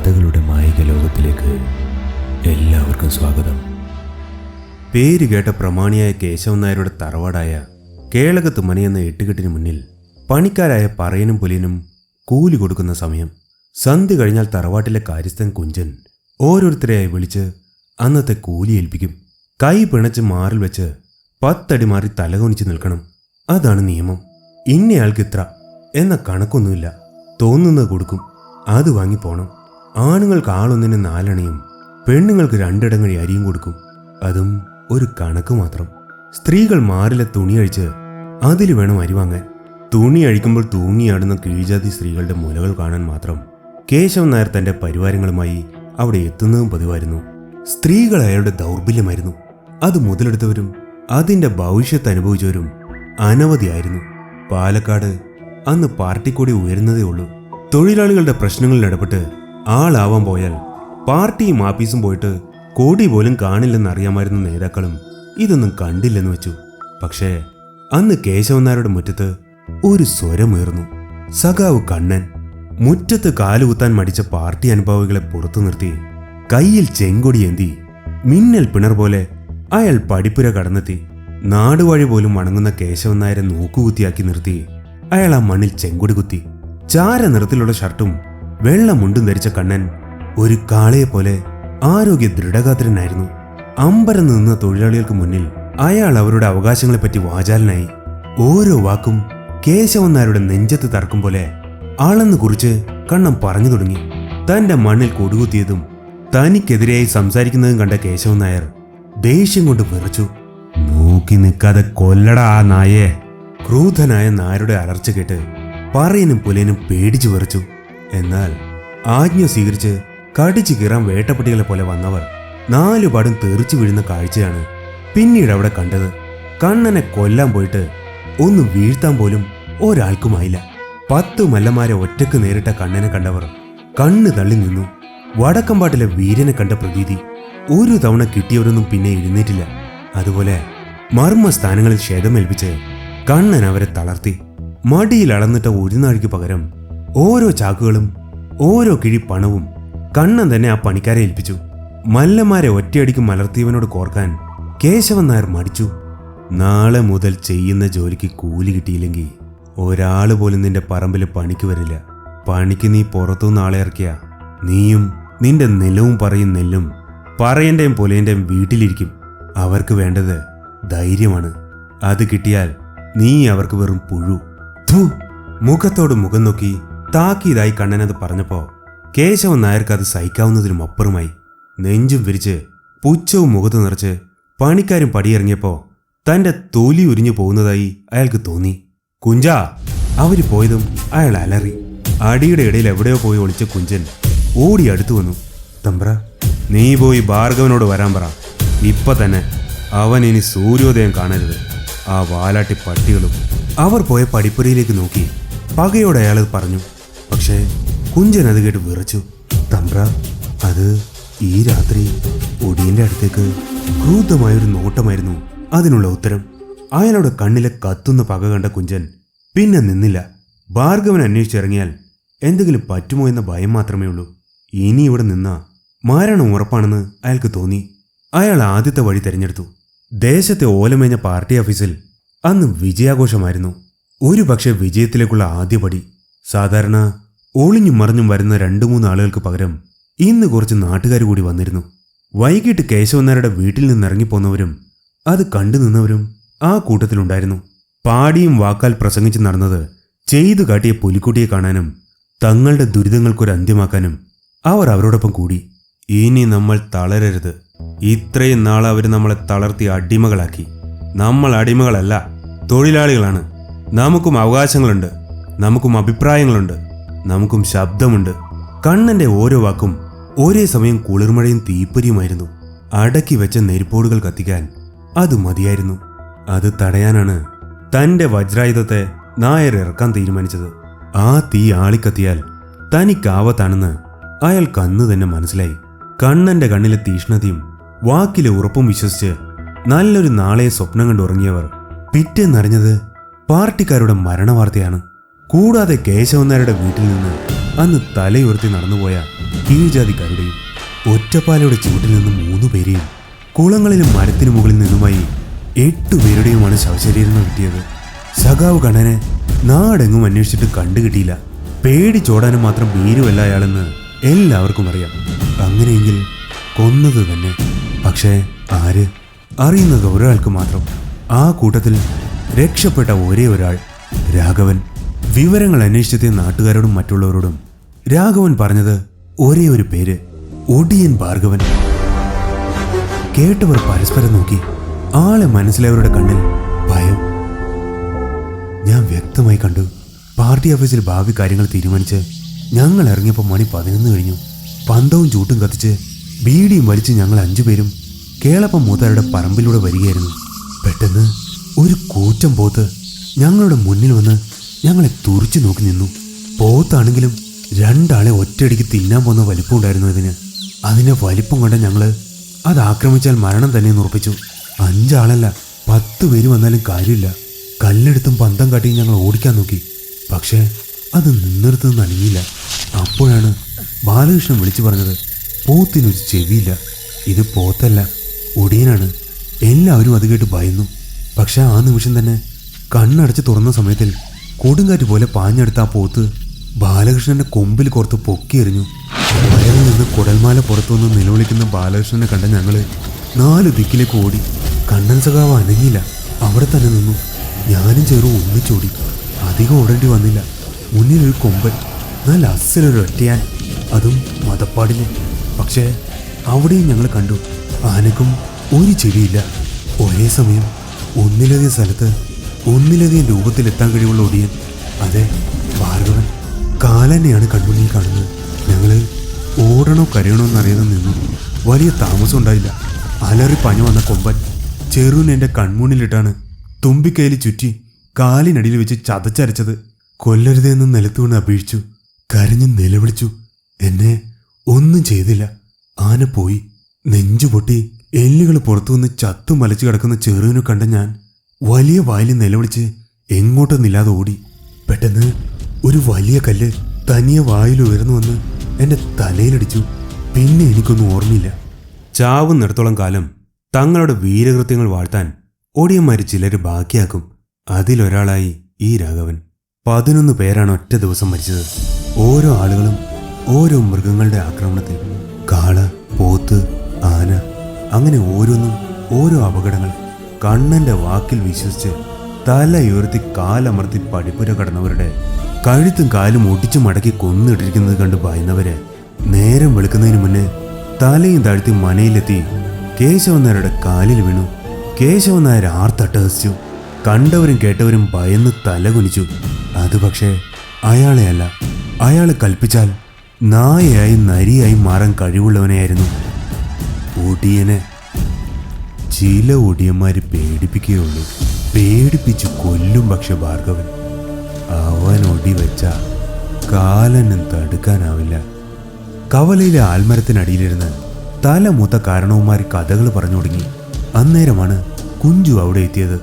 കഥകളുടെ മായിക ലോകത്തിലേക്ക് എല്ലാവർക്കും സ്വാഗതം. പേര് കേട്ട പ്രമാണിയായ കേശവൻ നായരുടെ തറവാടായ കേളകത്ത് മണിയെന്ന എട്ടുകെട്ടിന് മുന്നിൽ പണിക്കാരായ പറയനും പുലിയനും കൂലി കൊടുക്കുന്ന സമയം. സന്ധ്യ കഴിഞ്ഞാൽ തറവാട്ടിലെ കാര്യസ്ഥൻ കുഞ്ചൻ ഓരോരുത്തരെയായി വിളിച്ച് അന്നത്തെ കൂലി ഏൽപ്പിക്കും. കൈ പിണച്ച് മാറിൽ വെച്ച് പത്തടി മാറി തലകുനിച്ച് നിൽക്കണം. അതാണ് നിയമം. ഇന്നയാൾക്ക് ഇത്ര എന്ന കണക്കൊന്നുമില്ല. തോന്നുന്നത് കൊടുക്കും. അത് വാങ്ങി പോണം. ആണുങ്ങൾക്ക് ആളൊന്നിന് നാലണയും പെണ്ണുങ്ങൾക്ക് രണ്ടിടങ്ങഴി അരിയും കൊടുക്കും. അതും ഒരു കണക്ക് മാത്രം. സ്ത്രീകൾ മാറിലെ തുണി അഴിച്ച് അതിൽ വേണം അരി വാങ്ങാൻ. തുണി അഴിക്കുമ്പോൾ തൂങ്ങിയാടുന്ന കീഴ്ജാതി സ്ത്രീകളുടെ മുലകൾ കാണാൻ മാത്രം കേശവൻ നായർ തന്റെ പരിവാരങ്ങളുമായി അവിടെ എത്തുന്നതും പതിവായിരുന്നു. സ്ത്രീകൾ അയാളുടെ ദൗർബല്യമായിരുന്നു. അത് മുതലെടുത്തവരും അതിന്റെ ഭവിഷ്യത്ത് അനുഭവിച്ചവരും അനവധിയായിരുന്നു പാലക്കാട് അന്ന് പാർട്ടിക്കൂടി ഉയരുന്നതേ ഉള്ളൂ. തൊഴിലാളികളുടെ പ്രശ്നങ്ങളിൽ ഇടപെട്ട് ആളാവാൻ പോയാൽ പാർട്ടിയും ആഫീസും പോയിട്ട് കോടി പോലും കാണില്ലെന്ന് അറിയാമായിരുന്ന നേതാക്കളും ഇതൊന്നും കണ്ടില്ലെന്ന് വെച്ചു. പക്ഷേ അന്ന് കേശവന്നാരുടെ മുറ്റത്ത് ഒരു സ്വരമുയർന്നു. സഖാവ് കണ്ണൻ മുറ്റത്ത് കാലുകുത്താൻ മടിച്ച പാർട്ടി അനുഭാവികളെ പുറത്തു നിർത്തി കയ്യിൽ ചെങ്കൊടി എന്തി മിന്നൽ പിണർ പോലെ അയാൾ പടിപ്പുര കടന്നെത്തി നാടുവഴി പോലും വണങ്ങുന്ന കേശവൻ നായരെ നോക്കുകുത്തിയാക്കി നിർത്തി. അയാൾ ആ മണ്ണിൽ ചെങ്കൊടി കുത്തി ചാര നിറത്തിലുള്ള ഷർട്ടും വെള്ള മുണ്ടും ധരിച്ച കണ്ണൻ ഒരു കാളയെ പോലെ ആരോഗ്യ ദൃഢഗാത്രനായിരുന്നു. അമ്പരം നിന്ന തൊഴിലാളികൾക്ക് മുന്നിൽ അയാൾ അവരുടെ അവകാശങ്ങളെപ്പറ്റി വാചാലനായി ഓരോ വാക്കും കേശവൻ നായരുടെ നെഞ്ചത്ത് തറക്കും പോലെ ആളെന്ന് കുറിച്ച് കണ്ണം പറഞ്ഞു തുടങ്ങി. തന്റെ മണ്ണിൽ കൊടുകുത്തിയതും തനിക്കെതിരെയായി സംസാരിക്കുന്നതും കണ്ട കേശവൻ നായർ ദേഷ്യം കൊണ്ട് വിറച്ചു. നോക്കി നിൽക്കാതെ കൊല്ലട ആ നായേ ക്രൂധനായ നായരുടെ അലർച്ച കേട്ട് പറയനും പുലയനും പേടിച്ചു വിറച്ചു. എന്നാൽ ആജ്ഞ സ്വീകരിച്ച് കടിച്ചു കീറാൻ വേട്ടപ്പട്ടികളെ പോലെ വന്നവർ നാലുപാടും തെറിച്ചു വീഴുന്ന കാഴ്ചയാണ് പിന്നീട് അവിടെ കണ്ടത്. കണ്ണനെ കൊല്ലാൻ പോയിട്ട് ഒന്ന് വീഴ്ത്താൻ പോലും ഒരാൾക്കുമായില്ല. പത്ത് മല്ലന്മാരെ ഒറ്റയ്ക്ക് നേരിട്ട കണ്ണനെ കണ്ടവർ കണ്ണ് തള്ളി നിന്നു. വടക്കമ്പാട്ടിലെ വീരനെ കണ്ട പ്രതീതി ഒരു തവണ കിട്ടിയവരൊന്നും പിന്നെ എഴുന്നേറ്റില്ല. അതുപോലെ മർമ്മസ്ഥാനങ്ങളിൽ ക്ഷേതമേൽപ്പിച്ച് കണ്ണൻ അവരെ തളർത്തി. മടിയിൽ അളന്നിട്ട ഒരു നാഴിക്ക് പകരം ഓരോ ചാക്കുകളും ഓരോ കിഴി പണവും കണ്ണൻ തന്നെ ആ പണിക്കാരെ ഏൽപ്പിച്ചു. മല്ലന്മാരെ ഒറ്റയടിക്ക് മലർത്തിയവനോട് കോർക്കാൻ കേശവൻ നായർ മടിച്ചു. നാളെ മുതൽ ചെയ്യുന്ന ജോലിക്ക് കൂലി കിട്ടിയില്ലെങ്കിൽ ഒരാൾ പോലും നിന്റെ പറമ്പിൽ പണിക്ക് വരില്ല. പണിക്ക് നീ പുറത്തുനിന്ന് ആളെ ഇറക്കിയ. നീയും നിന്റെ നിലവും പറയും നെല്ലും പറയന്റെയും പൊലേന്റെയും വീട്ടിലിരിക്കും. അവർക്ക് വേണ്ടത് ധൈര്യമാണ്. അത് കിട്ടിയാൽ നീ അവർക്ക് വെറും പുഴു. ധൂ! മുഖത്തോട് മുഖം നോക്കി താക്കീതായി കണ്ണനത് പറഞ്ഞപ്പോ കേശവൻ നായർക്ക് അത് സഹിക്കാവുന്നതിനും അപ്പുറമായി നെഞ്ചും വിരിച്ച് പുച്ഛവും മുഖത്ത് നിറച്ച് പണിക്കാരും പടിയിറങ്ങിയപ്പോ തന്റെ തൊലി ഉരിഞ്ഞു പോകുന്നതായി അയാൾക്ക് തോന്നി. കുഞ്ചാ അവർ പോയതും അയാൾ അലറി. അടിയുടെ ഇടയിൽ എവിടെയോ പോയി ഒളിച്ച കുഞ്ചൻ ഓടി അടുത്തു വന്നു. തമ്പ്ര നീ പോയി ഭാർഗവനോട് വരാൻ പറ. ഇപ്പൊ തന്നെ അവൻ ഇനി സൂര്യോദയം കാണരുത്. ആ വാലാട്ടി പട്ടികളും. അവർ പോയ പടിപ്പുരയിലേക്ക് നോക്കി. പകയോടെ അയാൾ പറഞ്ഞു. പക്ഷേ കുഞ്ചൻ അത് കേട്ട് വിറച്ചു. തമ്പ്ര അത് ഈ രാത്രി ഒടിയന്റെ അടുത്തേക്ക് ക്രൂദ്ധമായൊരു നോട്ടമായിരുന്നു അതിനുള്ള ഉത്തരം. അയാളുടെ കണ്ണിലെ കത്തുന്ന പക കണ്ട കുഞ്ചൻ പിന്നെ നിന്നില്ല. ഭാർഗവൻ അന്വേഷിച്ചിറങ്ങിയാൽ എന്തെങ്കിലും പറ്റുമോ എന്ന ഭയം മാത്രമേ ഉള്ളൂ. ഇനി ഇവിടെ നിന്നാ മരണം ഉറപ്പാണെന്ന് അയാൾക്ക് തോന്നി. അയാൾ ആദ്യത്തെ വഴി തിരഞ്ഞെടുത്തു. ദേശത്തെ ഓലമേഞ്ഞ പാർട്ടി ഓഫീസിൽ അന്ന് വിജയാഘോഷമായിരുന്നു. ഒരു പക്ഷേ വിജയത്തിലേക്കുള്ള ആദ്യപടി സാധാരണ ഒളിഞ്ഞും മറിഞ്ഞും വരുന്ന രണ്ടു മൂന്ന് ആളുകൾക്ക് പകരം ഇന്ന് കുറച്ച് നാട്ടുകാർ കൂടി വന്നിരുന്നു. വൈകിട്ട് കേശവനാരുടെ വീട്ടിൽ നിന്ന് ഇറങ്ങിപ്പോന്നവരും അത് കണ്ടു നിന്നവരും ആ കൂട്ടത്തിലുണ്ടായിരുന്നു. പാടിയും വാക്കാൽ പ്രസംഗിച്ച് നടന്നത് ചെയ്തു കാട്ടിയ പുലിക്കുട്ടിയെ കാണാനും തങ്ങളുടെ ദുരിതങ്ങൾക്കൊരു അന്ത്യമാക്കാനും അവർ അവരോടൊപ്പം കൂടി. ഇനി നമ്മൾ തളരരുത്. ഇത്രയും നാൾ അവർ നമ്മളെ തളർത്തി അടിമകളാക്കി. നമ്മൾ അടിമകളല്ല തൊഴിലാളികളാണ്. നമുക്കും അവകാശങ്ങളുണ്ട്. നമുക്കും അഭിപ്രായങ്ങളുണ്ട് നമുക്കും ശബ്ദമുണ്ട്. കണ്ണന്റെ ഓരോ വാക്കും ഒരേ സമയം കുളിർമഴയും തീപ്പൊരിയുമായിരുന്നു. അടക്കി വെച്ച നെരിപ്പോടുകൾ കത്തിക്കാൻ അത് മതിയായിരുന്നു. അത് തടയാനാണ് തന്റെ വജ്രായുധത്തെ നായർ ഇറക്കാൻ തീരുമാനിച്ചത്. ആ തീ ആളിക്കത്തിയാൽ തനിക്കാവത്താണെന്ന് അയാൾ കന്നു തന്നെ മനസ്സിലായി. കണ്ണന്റെ കണ്ണിലെ തീഷ്ണതയും വാക്കിലെ ഉറപ്പും വിശ്വസിച്ച് നല്ലൊരു നാളെ സ്വപ്നം കണ്ടുറങ്ങിയവർ പിറ്റേന്നറിഞ്ഞത് പാർട്ടിക്കാരുടെ മരണവാർത്തയാണ്. കൂടാതെ കേശവന്മാരുടെ വീട്ടിൽ നിന്ന് അന്ന് തലയുയർത്തി നടന്നുപോയ കീഴ്ജാതിക്കാരുടെയും ഒറ്റപ്പാലയുടെ ചൂട്ടിൽ നിന്ന് മൂന്നു പേരെയും കുളങ്ങളിലും മരത്തിനു മുകളിൽ നിന്നുമായി എട്ടു പേരുടെയുമാണ് ശവശരീരങ്ങൾ കിട്ടിയത്. സഖാവ് കണ്ണനെ നാടെങ്ങും അന്വേഷിച്ചിട്ട് കണ്ടുകിട്ടിയില്ല. പേടിച്ചോടാനും മാത്രം ഭീരുവല്ല അയാളെന്ന് എല്ലാവർക്കും അറിയാം. അങ്ങനെയെങ്കിൽ കൊന്നത് തന്നെ. പക്ഷേ ആര്? അറിയുന്നത് ഒരാൾക്ക് മാത്രം. ആ കൂട്ടത്തിൽ രക്ഷപ്പെട്ട ഒരേ ഒരാൾ രാഘവൻ. വിവരങ്ങൾ അന്വേഷിച്ചെത്തിയ നാട്ടുകാരോടും മറ്റുള്ളവരോടും രാഘവൻ പറഞ്ഞത് ഒരേ ഒരു പേര് ഒടിയൻ ഭാർഗവൻ. കേട്ടവർ പരസ്പരം നോക്കി. ആളെ മനസ്സിലായവരുടെ കണ്ണിൽ ഭയം. ഞാൻ വ്യക്തമായി കണ്ടു. പാർട്ടി ഓഫീസിൽ ഭാവി കാര്യങ്ങൾ തീരുമാനിച്ച് ഞങ്ങൾ ഇറങ്ങിയപ്പോൾ മണി പതിനൊന്ന് കഴിഞ്ഞു. പന്തവും ചൂട്ടും കത്തിച്ച് ബീഡിയും വലിച്ച് ഞങ്ങൾ അഞ്ചുപേരും കേളപ്പം മൂത്താരുടെ പറമ്പിലൂടെ വരികയായിരുന്നു. പെട്ടെന്ന് ഒരു കൂറ്റം പോത്ത് ഞങ്ങളുടെ മുന്നിൽ വന്ന് ഞങ്ങളെ തുറിച്ചു നോക്കി നിന്നു. പോത്താണെങ്കിലും രണ്ടാളെ ഒറ്റയടിക്ക് തിന്നാൻ പോകുന്ന വലിപ്പം ഉണ്ടായിരുന്നു ഇതിന്. അതിന്റെ വലിപ്പം കണ്ട ഞങ്ങൾ അത് ആക്രമിച്ചാൽ മരണം തന്നെ ഉറപ്പിച്ചു. അഞ്ചാളല്ല പത്ത് പേര് വന്നാലും കാര്യമില്ല. കല്ലെടുത്തും പന്തം കാട്ടിയും ഞങ്ങൾ ഓടിക്കാൻ നോക്കി. പക്ഷേ അത് നിന്നിടത്തുനിന്ന് നനങ്ങിയില്ല അപ്പോഴാണ് ബാലകൃഷ്ണൻ വിളിച്ചു പറഞ്ഞത് പോത്തിനൊരു ചെവിയില്ല. ഇത് പോത്തല്ല ഒടിയനാണ്. എല്ലാവരും അത് കേട്ട് ഭയന്നു. പക്ഷേ ആ നിമിഷം തന്നെ കണ്ണടച്ച് തുറന്ന സമയത്തിൽ കൊടുങ്കാറ്റ് പോലെ പാഞ്ഞെടുത്ത ആ പോത്ത് ബാലകൃഷ്ണന്റെ കൊമ്പിൽ കോർത്ത് പൊക്കിയെറിഞ്ഞു വയറിൽ നിന്ന് കുടൽമാല പുറത്തുനിന്ന് നിലവിളിക്കുന്ന ബാലകൃഷ്ണനെ കണ്ട ഞങ്ങൾ നാല് ദിക്കിലേക്ക് ഓടി. കണ്ണൻ സഖാവ് അനങ്ങിയില്ല. അവിടെ തന്നെ നിന്നു. ഞാനും ചെറു ഒന്നിച്ചോടി. അധികം ഓടേണ്ടി വന്നില്ല. മുന്നിൽ ഒരു കൊമ്പൻ. നല്ല അസലൊരു ഒറ്റയാൻ. അതും മതപ്പാടിലെ പക്ഷേ അവിടെയും ഞങ്ങൾ കണ്ടു. ആനക്കും ഒരു ചെടിയില്ല ഒരേ സമയം ഒന്നിലധികം സ്ഥലത്ത് ഒന്നിലധികം രൂപത്തിലെത്താൻ കഴിവുള്ള ഒടിയൻ. അതെ ഭാർഗവൻ. കാലനെയാണ് കൺമുന്നിൽ കാണുന്നത്. ഞങ്ങൾ ഓടണോ കരയണോ എന്നറിയാതെ നിന്നു. വലിയ താമസം ഉണ്ടായില്ല. അലറി പഞ്ഞു വന്ന കൊമ്പൻ ചെറുവിന് എന്റെ കൺമുന്നിലിട്ടാണ് തുമ്പിക്കൈയിൽ ചുറ്റി കാലിനടിയിൽ വെച്ച് ചതച്ചരച്ചത്. കൊല്ലരുതെന്ന് നിലത്തുകൊണ്ട് അപേക്ഷിച്ചു. കരഞ്ഞ് നിലവിളിച്ചു. എന്നെ ഒന്നും ചെയ്തില്ല. ആന പോയി. നെഞ്ചു പൊട്ടി എല്ലുകൾ പുറത്തു വന്ന് ചത്തു മലച്ചു കിടക്കുന്ന ചെറുവിനു കണ്ട ഞാൻ വലിയ വായിൽ നിലവിളിച്ച് എങ്ങോട്ടൊന്നില്ലാതെ ഓടി. പെട്ടെന്ന് ഒരു വലിയ കല്ല് തനിയെ വായിൽ ഉയർന്നു വന്ന് എന്റെ തലയിലടിച്ചു. പിന്നെ എനിക്കൊന്നും ഓർമ്മയില്ല. ചാവുന്നിടത്തോളം കാലം തങ്ങളുടെ വീരകൃത്യങ്ങൾ വാഴ്ത്താൻ ഓടിയന്മാര് ചിലര് ബാക്കിയാക്കും. അതിലൊരാളായി ഈ രാഘവൻ. പതിനൊന്ന് പേരാണ് ഒറ്റ ദിവസം മരിച്ചത്. ഓരോ ആളുകളും ഓരോ മൃഗങ്ങളുടെ ആക്രമണത്തിൽ കാള പോത്ത് ആന അങ്ങനെ ഓരോന്നും ഓരോ അപകടങ്ങൾ കണ്ണന്റെ വാക്കിൽ വിശ്വസിച്ച് തലയുയർത്തി കാലമർത്തി പടിപ്പുര കടന്നവരുടെ കഴുത്തും കാലും ഒടിച്ചു മടക്കി കൊന്നിട്ടിരിക്കുന്നത് കണ്ട് ഭയന്നവരെ നേരം വെളുക്കുന്നതിന് മുന്നേ തലയും താഴ്ത്തി മനയിലെത്തി കേശവൻ നായരുടെ കാലിൽ വീണു. കേശവൻ നായർ ആർത്തട്ടഹസിച്ചു. കണ്ടവരും കേട്ടവരും ഭയന്ന് തലകുനിച്ചു. അത് പക്ഷേ അയാളെയല്ല അയാളെ കൽപ്പിച്ചാൽ നായയായി നരിയായി മാറാൻ കഴിവുള്ളവനെയായിരുന്നു. ഒടിയനെ ചില ഒടിയന്മാര് പേടിപ്പിക്കുകയുള്ളൂ. പേടിപ്പിച്ച് കൊല്ലും പക്ഷെ ഭാർഗവൻ അവൻ ഒടി വെച്ച കാലനും തടുക്കാനാവില്ല. കവലയിലെ ആൽമരത്തിനടിയിലിരുന്ന് തല മൂത്ത കാരണവന്മാർ കഥകൾ പറഞ്ഞു തുടങ്ങി. അന്നേരമാണ് കുഞ്ചു അവിടെ എത്തിയത്.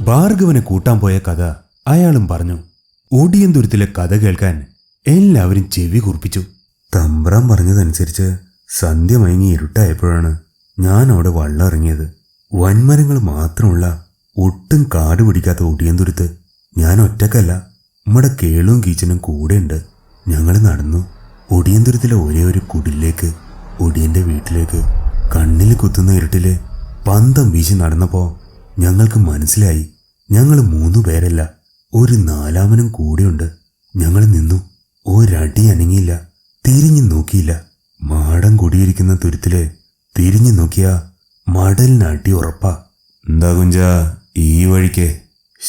ഭാർഗവനെ കൂട്ടാൻ പോയ കഥ അയാളും പറഞ്ഞു. ഒടിയന്തുരത്തിലെ കഥ കേൾക്കാൻ എല്ലാവരും ചെവി കുറിപ്പിച്ചു. തമ്പ്രാൻ പറഞ്ഞതനുസരിച്ച് സന്ധ്യ മയങ്ങി ഇരുട്ടായപ്പോഴാണ് ഞാൻ അവിടെ വള്ളം ഇറങ്ങിയത് വൻമരങ്ങൾ മാത്രമുള്ള ഒട്ടും കാട് പിടിക്കാത്ത ഒടിയന്തുരുത്ത് ഞാൻ ഒറ്റക്കല്ല. നമ്മുടെ കേളും കീച്ചനും കൂടെയുണ്ട്. ഞങ്ങൾ നടന്നു. ഒടിയന്തുരത്തിലെ ഒരേ ഒരു കുടിലേക്ക് ഒടിയന്റെ വീട്ടിലേക്ക് കണ്ണിൽ കുത്തുന്ന ഇരുട്ടിൽ പന്തം വീശി നടന്നപ്പോൾ ഞങ്ങൾക്ക് മനസ്സിലായി. ഞങ്ങൾ മൂന്നു പേരല്ല ഒരു നാലാമനും കൂടെയുണ്ട്. ഞങ്ങൾ നിന്നു. ഒരടി അനങ്ങിയില്ല തിരിഞ്ഞു നോക്കിയില്ല. മാടം കുടിയിരിക്കുന്ന തുരുത്തിൽ തിരിഞ്ഞു നോക്കിയാ മടലിന് അടി ഉറപ്പാ. എന്താ കുഞ്ച ഈ വഴിക്ക്?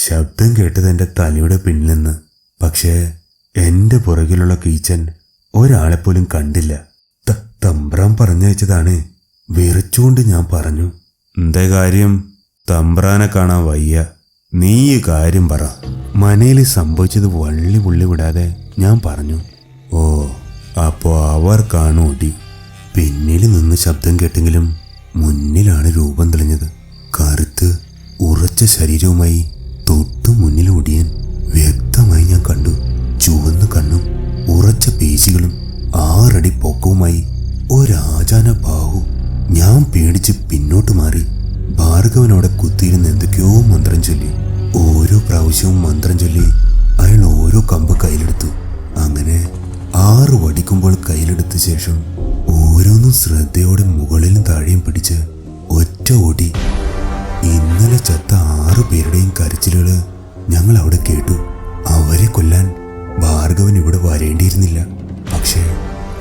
ശബ്ദം കേട്ടത് എന്റെ തലയുടെ പിന്നിൽ നിന്ന്. പക്ഷേ എന്റെ പുറകിലുള്ള കീച്ചൻ ഒരാളെപ്പോലും കണ്ടില്ല. തമ്പ്രാൻ പറഞ്ഞയച്ചതാണ് വിറച്ചുകൊണ്ട് ഞാൻ പറഞ്ഞു. എന്താ കാര്യം? തമ്പ്രാനെ കാണാൻ വയ്യ. നീ ഈ കാര്യം പറ. മനയിൽ സംഭവിച്ചത് വള്ളി പുള്ളി വിടാതെ ഞാൻ പറഞ്ഞു. ഓ അപ്പോ അവർ കാണൂടി പിന്നിൽ നിന്ന് ശബ്ദം കേട്ടെങ്കിലും മുന്നിലാണ് രൂപം തെളിഞ്ഞത്. കറുത്ത് ഉറച്ച ശരീരവുമായി തൊട്ടു മുന്നിൽ ഒടിയൻ വ്യക്തമായി ഞാൻ കണ്ടു. ചുവന്ന കണ്ണും ഉറച്ച പേശികളും ആറടി പൊക്കവുമായി ഒരാചാന ബാഹു. ഞാൻ പേടിച്ച് പിന്നോട്ട് മാറി ഭാർഗവനോടെ കുത്തിയിരുന്ന് എന്തൊക്കെയോ മന്ത്രം ചൊല്ലി. ഓരോ പ്രാവശ്യവും മന്ത്രം ചൊല്ലി അയാൾ ഓരോ കമ്പ് കയ്യിലെടുത്തു. അങ്ങനെ ആറ് വടിക്കുമ്പോൾ കയ്യിലെടുത്ത ശേഷം ഓരോന്നും ശ്രദ്ധയോടെ മുകളിലും താഴെയും പിടിച്ച് ഒറ്റ ഓടി ഇന്നലെ ചത്ത ആറു പേരുടെയും കരച്ചിലുകൾ ഞങ്ങൾ അവിടെ കേട്ടു. അവരെ കൊല്ലാൻ ഭാർഗവൻ ഇവിടെ വരേണ്ടിയിരുന്നില്ല. പക്ഷേ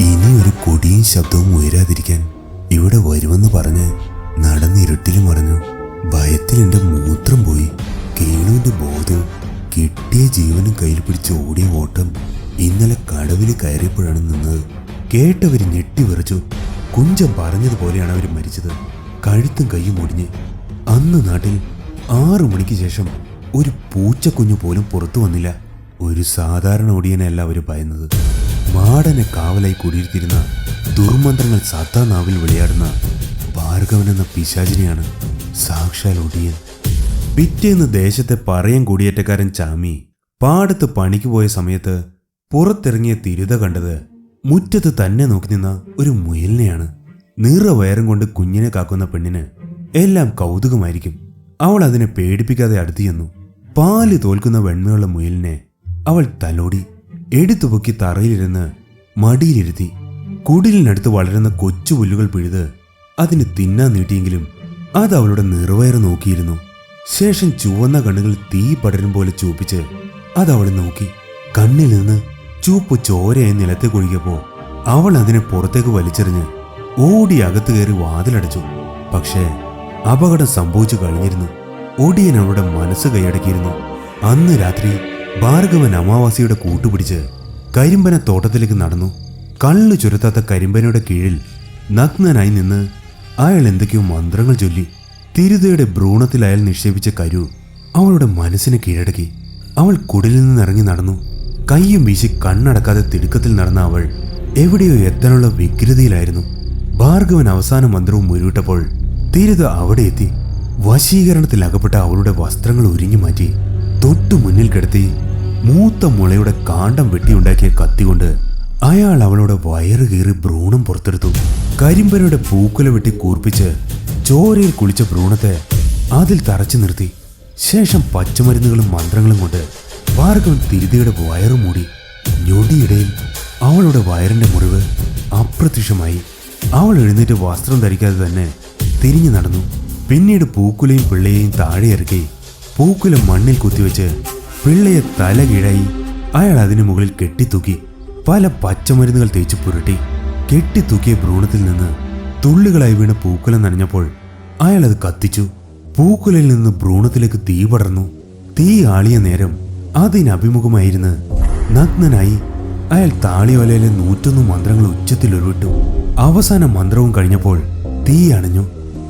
ഇനി ഒരു കൊടിയും ശബ്ദവും ഉയരാതിരിക്കാൻ ഇവിടെ വരുമെന്ന് പറഞ്ഞ് നടന്നിരുട്ടിലും മറഞ്ഞു. ഭയത്തിൽ എന്റെ മൂത്രം പോയി. കേണുവിന്റെ ബോധവും കിട്ടിയ ജീവനും കയ്യിൽ പിടിച്ച് ഓടിയ ഓട്ടം ഇന്നലെ കടവിൽ കയറിയപ്പോഴാണ് നിന്നത്. കേട്ടവർ ഞെട്ടിവിറച്ചു കുഞ്ചം പറഞ്ഞതുപോലെയാണ് അവർ മരിച്ചത്. കഴുത്തും കൈയും ഒടിഞ്ഞ്. അന്ന് നാട്ടിൽ ആറു മണിക്ക് ശേഷം ഒരു പൂച്ചക്കുഞ്ഞു പോലും പുറത്തു വന്നില്ല. ഒരു സാധാരണ ഒടിയനല്ല അവർ ഭയന്നത്. മാടനെ കാവലായി കുടിയിരുത്തിരുന്ന ദുർമന്ത്രങ്ങൾ സാത്താ നാവിൽ വിളയാടുന്ന ഭാർഗവൻ എന്ന പിശാചിനെയാണ് സാക്ഷാൽ ഒടിയൻ. പിറ്റേന്ന് ദേശത്തെ പറയം കുടിയേറ്റക്കാരൻ ചാമി. പാടത്ത് പണിക്ക് പോയ സമയത്ത് പുറത്തിറങ്ങിയ തിരുത കണ്ടത് മുറ്റത്ത് തന്നെ നോക്കി നിന്ന ഒരു മുയലിനെയാണ്. നീറ വയറും കൊണ്ട് കുഞ്ഞിനെ കാക്കുന്ന പെണ്ണിന് എല്ലാം കൗതുകമായിരിക്കും. അവൾ അതിനെ പേടിപ്പിക്കാതെ അടുത്തു ചെന്നു. പാൽ തോൽക്കുന്ന വെണ്മയുള്ള മുയലിനെ അവൾ തലോടി എടുത്തുപൊക്കി തറയിലിരുന്ന് മടിയിലിരുത്തി കുടിലിനടുത്ത് വളരുന്ന കൊച്ചു പുല്ലുകൾ പിഴുത് അതിന് തിന്നാൻ നീട്ടിയെങ്കിലും അത് അവളുടെ നിറവയറ് നോക്കിയിരുന്നു. ശേഷം ചുവന്ന കണ്ണുകൾ തീ പടരും പോലെ ചൂപ്പിച്ച് അത് അവളെ നോക്കി കണ്ണിൽ നിന്ന് ചൂപ്പ് ചോരയായി നിലത്തെ കൊഴികപ്പോ അവൾ അതിനെ പുറത്തേക്ക് വലിച്ചെറിഞ്ഞ് ഓടി അകത്ത് കയറി വാതിലടച്ചു. പക്ഷേ അപകടം സംഭവിച്ചു കഴിഞ്ഞിരുന്നു. ഒടിയൻ അവളുടെ മനസ്സ് കൈയടക്കിയിരുന്നു. അന്ന് രാത്രി ഭാർഗവൻ അമാവാസിയുടെ കൂട്ടുപിടിച്ച് കരിമ്പന തോട്ടത്തിലേക്ക് നടന്നു. കള്ളു ചുരത്താത്ത കരിമ്പനയുടെ കീഴിൽ നഗ്നനായി നിന്ന് അയാൾ എന്തൊക്കെയോ മന്ത്രങ്ങൾ ചൊല്ലി തിരുതയുടെ ഭ്രൂണത്തിൽ അയാൾ നിക്ഷേപിച്ച കരു അവളുടെ മനസ്സിനെ കീഴടക്കി. അവൾ കുടിലിൽ നിന്നിറങ്ങി നടന്നു. കയ്യും വീശി കണ്ണടക്കാതെ തിടുക്കത്തിൽ നടന്ന അവൾ എവിടെയോ എത്താനുള്ള വികൃതിയിലായിരുന്നു. ഭാർഗവൻ അവസാന മന്ത്രവും മുരുവിട്ടപ്പോൾ തീരത് അവിടെ എത്തി വശീകരണത്തിൽ അകപ്പെട്ട അവളുടെ വസ്ത്രങ്ങൾ ഉരിഞ്ഞു മാറ്റി തൊട്ടു മുന്നിൽ കിടത്തി മൂത്ത മുളയുടെ കാണ്ടം വെട്ടിയുണ്ടാക്കിയ കത്തികൊണ്ട് അയാൾ അവളുടെ വയറ് കീറി ഭ്രൂണം പുറത്തെടുത്തു. കരിമ്പനയുടെ പൂക്കുല വെട്ടി കൂർപ്പിച്ച് ചോരയിൽ കുളിച്ച ഭ്രൂണത്തെ അതിൽ തറച്ചു നിർത്തി. ശേഷം പച്ചമരുന്നുകളും മന്ത്രങ്ങളും കൊണ്ട് ഭാർഗവൻ തിരുതിയുടെ വയറുമൂടി ഞൊടിയിടയിൽ അവളുടെ വയറിന്റെ മുറിവ് അപ്രത്യക്ഷമായി. അവൾ എഴുന്നേറ്റ് വസ്ത്രം ധരിക്കാതെ തന്നെ തിരിഞ്ഞു നടന്നു. പിന്നീട് പൂക്കുലയും പിള്ളയെയും താഴെ ഇറക്കി പൂക്കുല മണ്ണിൽ കുത്തിവെച്ച് പിള്ളയെ തല കീഴായി അയാൾ അതിനു മുകളിൽ കെട്ടിത്തൂക്കി പല പച്ചമരുന്നുകൾ തേച്ച് പുരട്ടി. കെട്ടിത്തൂക്കിയ ഭ്രൂണത്തിൽ നിന്ന് തുള്ളികളായി വീണ പൂക്കുല നനഞ്ഞപ്പോൾ അയാൾ അത് കത്തിച്ചു. പൂക്കുലയിൽ നിന്ന് ഭ്രൂണത്തിലേക്ക് തീ പടർന്നു. തീ ആളിയ നേരം അതിനഭിമുഖമായിരുന്ന് നഗ്നനായി അയാൾ താളിയോലയിലെ നൂറ്റൊന്ന് മന്ത്രങ്ങൾ ഉച്ചത്തിൽ ഉരുവിട്ടു. അവസാന മന്ത്രവും കഴിഞ്ഞപ്പോൾ തീ അണഞ്ഞു.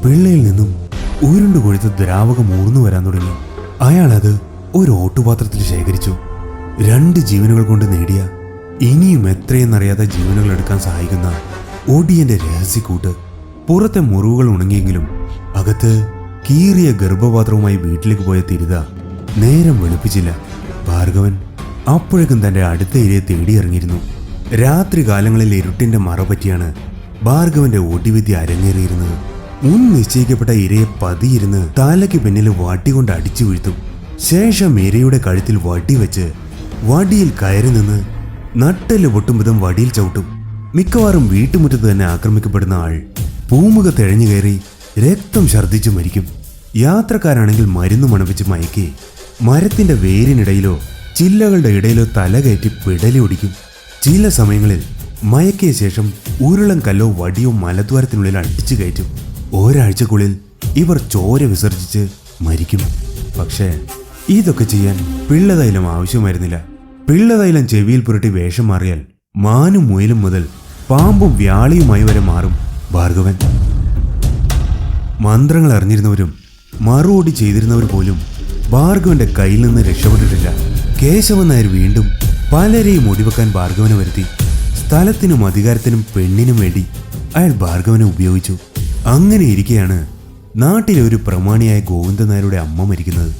പിള്ളയിൽ നിന്നും ഉരുണ്ടു കൊഴുത്ത ദ്രാവകം ഊർന്നു വരാൻ തുടങ്ങി. അയാൾ അത് ഒരു ഓട്ടുപാത്രത്തിൽ ശേഖരിച്ചു. രണ്ട് ജീവനുകൾ കൊണ്ട് നേടിയ ഇനിയും എത്രയെന്നറിയാത്ത ജീവനുകൾ എടുക്കാൻ സഹായിക്കുന്ന ഒടിയന്റെ രഹസ്യക്കൂട്ട്. പുറത്തെ മുറിവുകൾ ഉണങ്ങിയെങ്കിലും അകത്ത് കീറിയ ഗർഭപാത്രവുമായി വീട്ടിലേക്ക് പോയ തിരിത നേരം വെളുപ്പിച്ചില്ല. ഭാർഗവൻ അപ്പോഴേക്കും തന്റെ അടുത്ത ഇരയെ തേടിയിറങ്ങിയിരുന്നു രാത്രി കാലങ്ങളിൽ ഇരുട്ടിന്റെ മറ പറ്റിയാണ് ഭാർഗവന്റെ ഒടിവിദ്യ അരങ്ങേറിയിരുന്നത്. മുൻ നിശ്ചയിക്കപ്പെട്ട ഇരയെ പതിയിരുന്ന് തലയ്ക്ക് പിന്നിൽ വാട്ടികൊണ്ട് അടിച്ചു വീഴ്ത്തും. ശേഷം ഇരയുടെ കഴുത്തിൽ വടി വെച്ച് വടിയിൽ കയറി നിന്ന് നട്ടൽ പൊട്ടും വടിയിൽ ചവിട്ടും. മിക്കവാറും വീട്ടുമുറ്റത്ത് തന്നെ ആക്രമിക്കപ്പെടുന്ന ആൾ പൂമുഖ തെഴഞ്ഞു കയറി രക്തം ഛർദ്ദിച്ചു മരിക്കും. യാത്രക്കാരാണെങ്കിൽ മരുന്ന് മണപ്പിച്ച് മയക്കി മരത്തിന്റെ വേരിനിടയിലോ ചില്ലകളുടെ ഇടയിലോ തലകയറ്റി പിടലി ഒടിക്കും ചില സമയങ്ങളിൽ മയക്കിയ ശേഷം ഉരുളം കല്ലോ വടിയോ മലദ്വാരത്തിനുള്ളിൽ അടിച്ചു കയറ്റും. ഒരാഴ്ചക്കുള്ളിൽ ഇവർ ചോര വിസർജിച്ച് മരിക്കും. പക്ഷേ ഇതൊക്കെ ചെയ്യാൻ പിള്ളതൈലം ആവശ്യമായിരുന്നില്ല. പിള്ളതൈലം ചെവിയിൽ പുരട്ടി വേഷം മാറിയാൽ മാനും മുയലും മുതൽ പാമ്പും വ്യാളിയുമായി വരെ മാറും ഭാർഗവൻ. മന്ത്രങ്ങൾ അറിഞ്ഞിരുന്നവരും മറുപടി ചെയ്തിരുന്നവർ പോലും ഭാർഗവന്റെ കയ്യിൽ നിന്ന് രക്ഷപ്പെട്ടിട്ടില്ല. കേശവൻ നായർ വീണ്ടും പലരെയും ഒടിവെക്കാൻ ഭാർഗവനെ വരുത്തി. സ്ഥലത്തിനും അധികാരത്തിനും പെണ്ണിനും വേണ്ടി അയാൾ ഭാർഗവനെ ഉപയോഗിച്ചു. അങ്ങനെ ഇരിക്കെയാണ് നാട്ടിലെ ഒരു പ്രമാണിയായ ഗോവിന്ദൻ നായരുടെ അമ്മ മരിക്കുന്നത്.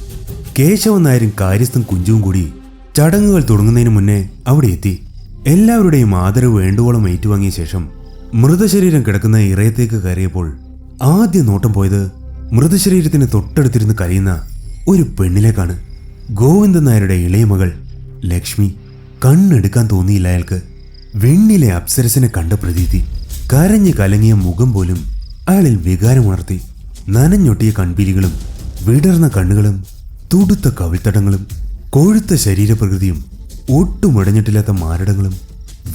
കേശവൻ നായരും കാര്യസ്ഥൻ കുഞ്ചുവും കൂടി ചടങ്ങുകൾ തുടങ്ങുന്നതിന് മുന്നേ അവിടെ എത്തി. എല്ലാവരുടെയും ആദരവ് വേണ്ടുവോളം ഏറ്റുവാങ്ങിയ ശേഷം മൃതശരീരം കിടക്കുന്ന ഇറയത്തേക്ക് കയറിയപ്പോൾ ആദ്യം നോട്ടം പോയത് മൃതശരീരത്തിന് തൊട്ടടുത്തിരുന്ന് കരയുന്ന ഒരു പെണ്ണിലേക്കാണ്. ഗോവിന്ദൻ നായരുടെ ഇളയ മകൾ ലക്ഷ്മി കണ്ണെടുക്കാൻ തോന്നിയില്ല അയാൾക്ക്. വെണ്ണിലെ അപ്സരസിനെ കണ്ട പ്രതീതി കരഞ്ഞു കലങ്ങിയ മുഖം പോലും അയാളിൽ വികാരമുണർത്തി. നനഞ്ഞൊട്ടിയ കൺപീലികളും വിടർന്ന കണ്ണുകളും തുടുത്ത കവിൾത്തടങ്ങളും കൊഴുത്ത ശരീരപ്രകൃതിയും ഒട്ടുമടഞ്ഞിട്ടില്ലാത്ത മാരടങ്ങളും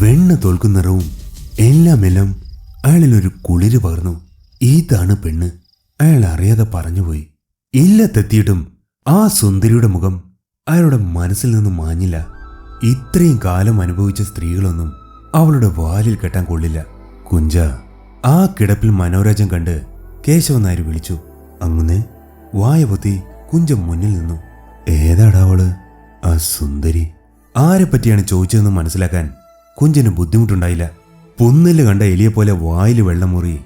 വെണ്ണ തോൽക്കുന്ന നിറവും എല്ലാം എല്ലാം അയാളിൽ ഒരു കുളിര് പകർന്നു. ഇതാണ് പെണ്ണ്. അയാൾ അറിയാതെ പറഞ്ഞുപോയി. ഇല്ലത്തെത്തിയിട്ടും ആ സുന്ദരിയുടെ മുഖം അയാളുടെ മനസ്സിൽ നിന്നും മാഞ്ഞില്ല. ഇത്രയും കാലം അനുഭവിച്ച സ്ത്രീകളൊന്നും അവളുടെ വാലിൽ കെട്ടാൻ കൊള്ളില്ല. കുഞ്ച ആ കിടപ്പിൽ മനോരാജം കണ്ട് കേശവൻ നായർ വിളിച്ചു. അങ്ങനെ വായ പൊത്തി കുഞ്ച മുന്നിൽ നിന്നു. ഏതാടാ അവൾ? ആ സുന്ദരി. ആരെ പറ്റിയാണ് ചോദിച്ചതെന്ന് മനസ്സിലാക്കാൻ കുഞ്ചന് ബുദ്ധിമുട്ടുണ്ടായില്ല. പുന്നിൽ കണ്ട എലിയെ പോലെ വായിൽ വെള്ളം മുറി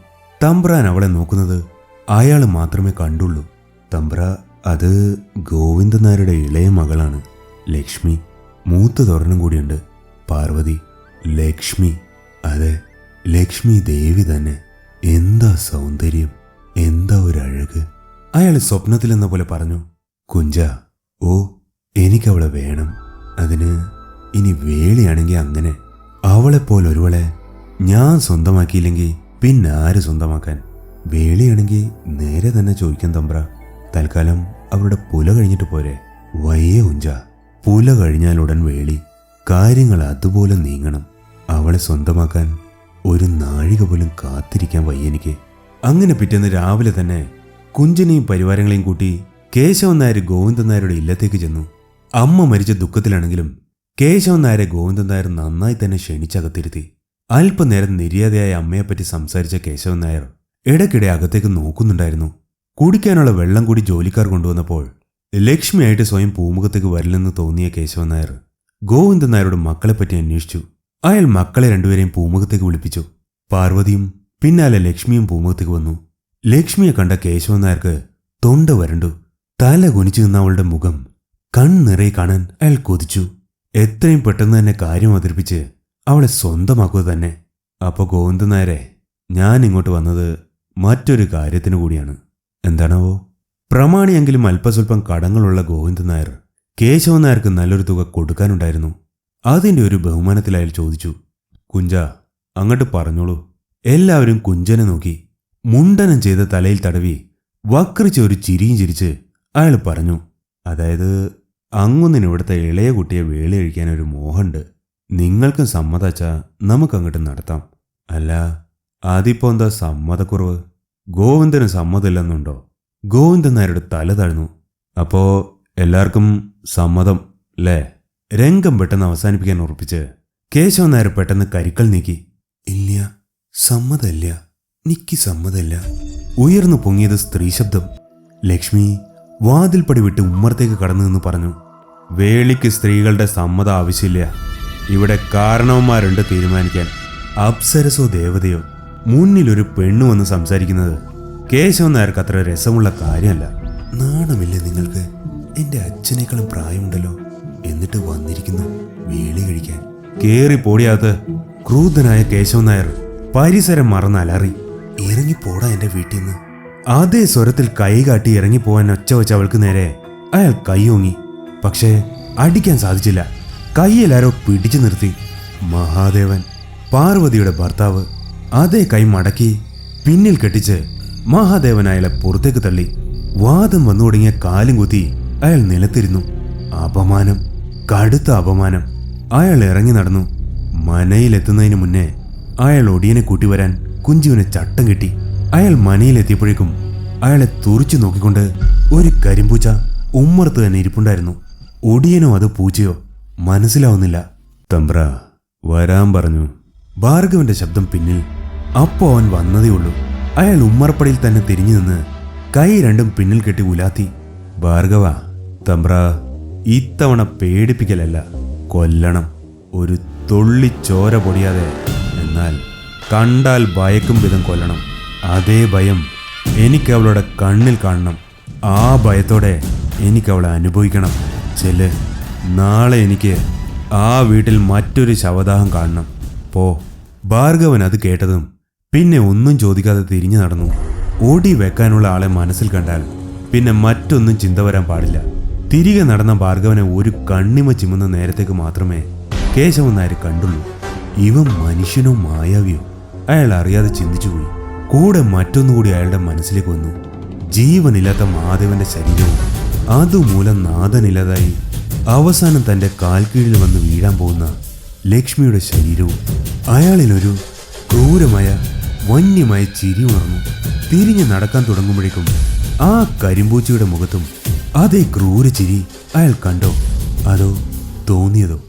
തമ്പ്രാൻ അവളെ നോക്കുന്നത് അയാൾ മാത്രമേ കണ്ടുള്ളൂ. തമ്പ്ര അത് ഗോവിന്ദൻ നായരുടെ ഇളയ മകളാണ് ലക്ഷ്മി. മൂത്ത തൊരണം കൂടിയുണ്ട് പാർവതി. ലക്ഷ്മി. അതെ ലക്ഷ്മി ദേവി തന്നെ. എന്താ സൗന്ദര്യം? എന്താ ഒരു അഴക് അയാൾ സ്വപ്നത്തിലെന്ന പോലെ പറഞ്ഞു കുഞ്ച ഓ എനിക്കവളെ വേണം. അതിന് ഇനി വേളിയാണെങ്കിൽ അങ്ങനെ. അവളെപ്പോലെ ഒരുവളെ ഞാൻ സ്വന്തമാക്കിയില്ലെങ്കിൽ പിന്നെ ആര് സ്വന്തമാക്കാൻ? വേളിയാണെങ്കിൽ നേരെ തന്നെ ചോദിക്കാൻ തമ്പ്ര. തൽക്കാലം അവരുടെ പുല കഴിഞ്ഞിട്ട് പോരെ. വയ്യ ഉഞ്ച. പുല കഴിഞ്ഞാൽ ഉടൻ വേളി. കാര്യങ്ങൾ അതുപോലെ നീങ്ങണം. അവളെ സ്വന്തമാക്കാൻ ഒരു നാഴിക പോലും കാത്തിരിക്കാൻ വയ്യ എനിക്ക്. അങ്ങനെ പിറ്റേന്ന് രാവിലെ തന്നെ കുഞ്ചിനെയും പരിവാരങ്ങളെയും കൂട്ടി കേശവൻ നായർ ഗോവിന്ദൻ നായരുടെ ഇല്ലത്തേക്ക് ചെന്നു. അമ്മ മരിച്ച ദുഃഖത്തിലാണെങ്കിലും കേശവൻ നായരെ ഗോവിന്ദൻ നായർ നന്നായി തന്നെ ക്ഷണിച്ചകത്തിരുത്തി. അല്പനേരം നിര്യാതയായ അമ്മയെപ്പറ്റി സംസാരിച്ച കേശവൻ നായർ ഇടയ്ക്കിടെ അകത്തേക്ക് നോക്കുന്നുണ്ടായിരുന്നു. കുടിക്കാനുള്ള വെള്ളം കൂടി ജോലിക്കാർ കൊണ്ടുവന്നപ്പോൾ ലക്ഷ്മിയായിട്ട് സ്വയം പൂമുഖത്തേക്ക് വരില്ലെന്ന് തോന്നിയ കേശവൻ നായർ ഗോവിന്ദൻ നായരുടെ മക്കളെപ്പറ്റി അന്വേഷിച്ചു. അയാൾ മക്കളെ രണ്ടുപേരെയും പൂമുഖത്തേക്ക് വിളിപ്പിച്ചു. പാർവതിയും പിന്നാലെ ലക്ഷ്മിയും പൂമുഖത്തേക്ക് വന്നു. ലക്ഷ്മിയെ കണ്ട കേശവൻ നായർക്ക് തൊണ്ട വരണ്ടു. തല കുനിച്ചു നിന്ന അവളുടെ മുഖം കൺനിറയെ കാണാൻ അയാൾ കൊതിച്ചു. എത്രയും പെട്ടെന്ന് തന്നെ കാര്യം അവതരിപ്പിച്ച് അവളെ സ്വന്തമാക്കുക തന്നെ. അപ്പോൾ ഗോവിന്ദൻ നായരെ ഞാൻ ഇങ്ങോട്ട് വന്നത് മറ്റൊരു കാര്യത്തിനു കൂടിയാണ്. എന്താണാവോ? പ്രമാണിയെങ്കിലും അല്പസ്വല്പം കടങ്ങളുള്ള ഗോവിന്ദൻ നായർ കേശവൻ നായർക്ക് നല്ലൊരു തുക കൊടുക്കാനുണ്ടായിരുന്നു. അതിന്റെ ഒരു ബഹുമാനത്തിൽ അയാൾ ചോദിച്ചു കുഞ്ച അങ്ങോട്ട് പറഞ്ഞോളൂ. എല്ലാവരും കുഞ്ചനെ നോക്കി മുണ്ടനം ചെയ്ത തലയിൽ തടവി വക്രിച്ച ഒരു ചിരിയും ചിരിച്ച് അയാൾ പറഞ്ഞു അതായത് അങ്ങൊന്നിന് ഇവിടുത്തെ ഇളയ കുട്ടിയെ വേളി കഴിക്കാൻ ഒരു മോഹമുണ്ട് നിങ്ങൾക്കും സമ്മതച്ചാ നമുക്കങ്ങോട്ട് നടത്താം. അല്ല അതിപ്പോ എന്താ സമ്മതക്കുറവ്? ഗോവിന്ദന് സമ്മതമില്ലെന്നുണ്ടോ? ഗോവിന്ദൻ നായരുടെ തല താഴ്ന്നു. അപ്പോ എല്ലാവർക്കും സമ്മതം അല്ലേ രംഗം പെട്ടെന്ന് അവസാനിപ്പിക്കാൻ ഉറപ്പിച്ച് കേശവൻ നായർ പെട്ടെന്ന് കരിക്കൽ നീക്കി. ഇല്ല സമ്മതല്ല നിക്ക് സമ്മതല്ല ഉയർന്നു പൊങ്ങിയത് സ്ത്രീ ശബ്ദം ലക്ഷ്മി വാതിൽപ്പടി വിട്ട് ഉമ്മറത്തേക്ക് കടന്നു നിന്ന് പറഞ്ഞു വേളിക്ക് സ്ത്രീകളുടെ സമ്മതം ആവശ്യമില്ല. ഇവിടെ കാരണവന്മാരുണ്ട് തീരുമാനിക്കാൻ. അപ്സരസോ ദേവതയോ? മുന്നിൽ ഒരു പെണ്ണു വന്ന് സംസാരിക്കുന്നത് കേശവൻ നായർക്ക് അത്ര രസമുള്ള കാര്യമല്ല. നാണമില്ലേ നിങ്ങൾക്ക്? എന്റെ അച്ഛനേക്കാളും പ്രായമുണ്ടല്ലോ. എന്നിട്ട് വന്നിരിക്കുന്നു വേളി കഴിക്കാൻ. കേറി പോടിയാത്ത് ക്രൂദ്ധനായ കേശവൻ നായർ പരിസരം മറന്ന് അലറി ഇറങ്ങിപ്പോടാ എന്റെ വീട്ടിൽ നിന്ന് അതേ സ്വരത്തിൽ കൈ കാട്ടി ഇറങ്ങിപ്പോവാൻ ഒച്ച വെച്ച അവൾക്ക് നേരെ അയാൾ കൈയോങ്ങി പക്ഷേ അടിക്കാൻ സാധിച്ചില്ല. കൈയിലാരോ പിടിച്ചു നിർത്തി. മഹാദേവൻ പാർവതിയുടെ ഭർത്താവ് അതേ കൈ മടക്കി പിന്നിൽ കെട്ടിച്ച് മഹാദേവൻ അയാളെ പുറത്തേക്ക് തള്ളി വാദം വന്നു തുടങ്ങിയ കാലും കുത്തി അയാൾ നിലത്തിരുന്നു. അപമാനം കടുത്ത അപമാനം. അയാൾ ഇറങ്ങി നടന്നു. മനയിലെത്തുന്നതിന് മുന്നേ അയാൾ ഒടിയനെ കൂട്ടിവരാൻ കുഞ്ചുവിനെ ചട്ടം കിട്ടി അയാൾ മനയിലെത്തിയപ്പോഴേക്കും അയാളെ തുറിച്ചു നോക്കിക്കൊണ്ട് ഒരു കരിമ്പൂച്ച ഉമ്മറത്ത് തന്നെ ഇരിപ്പുണ്ടായിരുന്നു. ഒടിയനോ അത് പൂച്ചയോ മനസ്സിലാവുന്നില്ല. തമ്പ്ര വരാൻ പറഞ്ഞു. ഭാർഗവന്റെ ശബ്ദം പിന്നിൽ അപ്പോ അവൻ വന്നതേ ഉള്ളൂ. അയാൾ ഉമ്മറപ്പടിയിൽ തന്നെ തിരിഞ്ഞു നിന്ന് കൈ രണ്ടും പിന്നിൽ കെട്ടി ഉലാത്തി. ഭാർഗവ തമ്പ്ര ഇത്തവണ പേടിപ്പിക്കലല്ല കൊല്ലണം. ഒരു തുള്ളി ചോര പൊടിയാതെ. എന്നാൽ കണ്ടാൽ ഭയക്കും വിധം കൊല്ലണം. അതേ ഭയം എനിക്ക് അവളുടെ കണ്ണിൽ കാണണം. ആ ഭയത്തോടെ എനിക്ക് അവളെ അനുഭവിക്കണം. ചെൽ നാളെ എനിക്ക് ആ വീട്ടിൽ മറ്റൊരു ശവദാഹം കാണണം. പോ. ഭാർഗവൻ അത് കേട്ടതും പിന്നെ ഒന്നും ചോദിക്കാതെ തിരിഞ്ഞു നടന്നു. ഓടി വെക്കാനുള്ള ആളെ മനസ്സിൽ കണ്ടാൽ പിന്നെ മറ്റൊന്നും ചിന്ത വരാൻ പാടില്ല. തിരികെ നടന്ന ഭാർഗവനെ ഒരു കണ്ണിമ ചിമ്മുന്ന നേരത്തേക്ക് മാത്രമേ കേശവൻ നായർ കണ്ടുള്ളൂ. ഇവ മനുഷ്യനോ മായാവിയോ? അയാൾ അറിയാതെ ചിന്തിച്ചുപോയി കൂടെ മറ്റൊന്നുകൂടി അയാളുടെ മനസ്സിലേക്ക് വന്നു. ജീവനില്ലാത്ത മാധവന്റെ ശരീരവും അതുമൂലം നാഥനില്ലാതായി അവസാനം തന്റെ കാൽക്കീഴിൽ വന്ന് വീഴാൻ പോകുന്ന ലക്ഷ്മിയുടെ ശരീരവും അയാളിലൊരു ക്രൂരമായ വന്യമായ ചിരി ഉണർന്നു. തിരിഞ്ഞു നടക്കാൻ തുടങ്ങുമ്പോഴേക്കും ആ കരിമ്പൂച്ചയുടെ മുഖത്തും അതേ ക്രൂര ചിരി അയാൾ കണ്ടോ? അതോ തോന്നിയതോ?